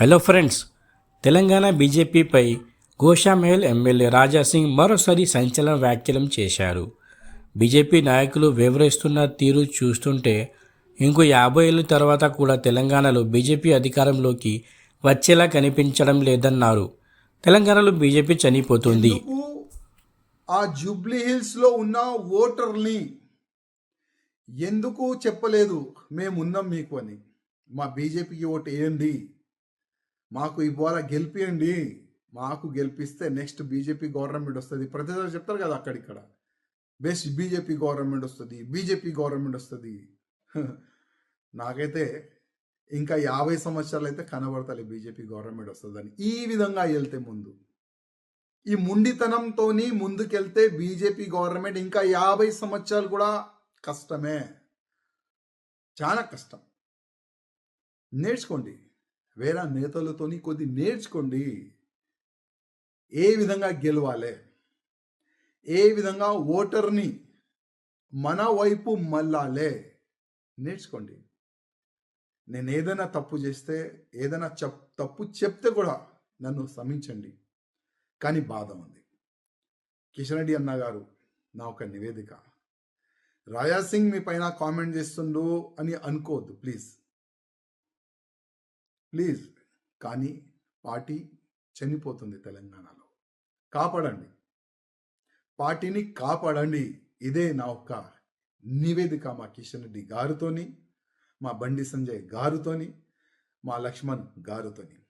Hello friends Telangana బీజేపీపై Goshamahal MLA Raja Singh మరోసారి సంచలన వ్యాఖ్యలం చేశారు. బీజేపీ నాయకులు వివరిస్తున్న తీరు చూస్తుంటే ఇంకో యాభై ఏళ్ళ తర్వాత కూడా తెలంగాణలో బీజేపీ అధికారంలోకి వచ్చేలా కనిపించడం లేదన్నారు. తెలంగాణలో బీజేపీ చనిపోతుంది. ఆ జూబ్లీ హిల్స్లో ఉన్న ఓటర్ని ఎందుకు చెప్పలేదు? మేమున్నాం మీకు అని. మా బీజేపీకి ఓటు ఏంది మాకు ఇవాళ గెలిపియండి. మాకు గెలిపిస్తే నెక్స్ట్ బీజేపీ గవర్నమెంట్ వస్తుంది. ప్రతిసారి చెప్తారు కదా అక్కడిక్కడ. బెస్ట్ బీజేపీ గవర్నమెంట్ వస్తుంది. బీజేపీ గవర్నమెంట్ వస్తుంది. నాకైతే ఇంకా యాభై సంవత్సరాలు అయితే కనబడతాయి బీజేపీ గవర్నమెంట్ వస్తుందని. ఈ విధంగా వెళ్తే ముందు. ఈ ముండితనంతోని ముందుకెళ్తే బీజేపీ గవర్నమెంట్ ఇంకా యాభై సంవత్సరాలు కూడా కష్టమే. చాలా కష్టం. నేర్చుకోండి. వేరే నేతలతోని కొద్ది నేర్చుకోండి. ఏ విధంగా గెలవాలి? ఏ విధంగా ఓటర్ని మన వైపు మళ్ళాలే? నేర్చుకోండి. నేను ఏదైనా తప్పు చేస్తే ఏదైనా చెప్ తప్పు చెప్తే కూడా నన్ను క్షమించండి కానీ బాధ ఉంది. కిషన్ రెడ్డి అన్న గారు నా ఒక నివేదిక. రాజా సింగ్ మీ పైన కామెంట్ చేస్తుండు అని అనుకోవద్దు ప్లీజ్. ప్లీజ్. కానీ పార్టీ చనిపోతుంది తెలంగాణలో. కాపాడండి. పార్టీని కాపాడండి. ఇదే నా ఒక్క నివేదిక మా కిషన్ రెడ్డి గారితోని మా బండి సంజయ్ గారితోని మా లక్ష్మణ్ గారితోని.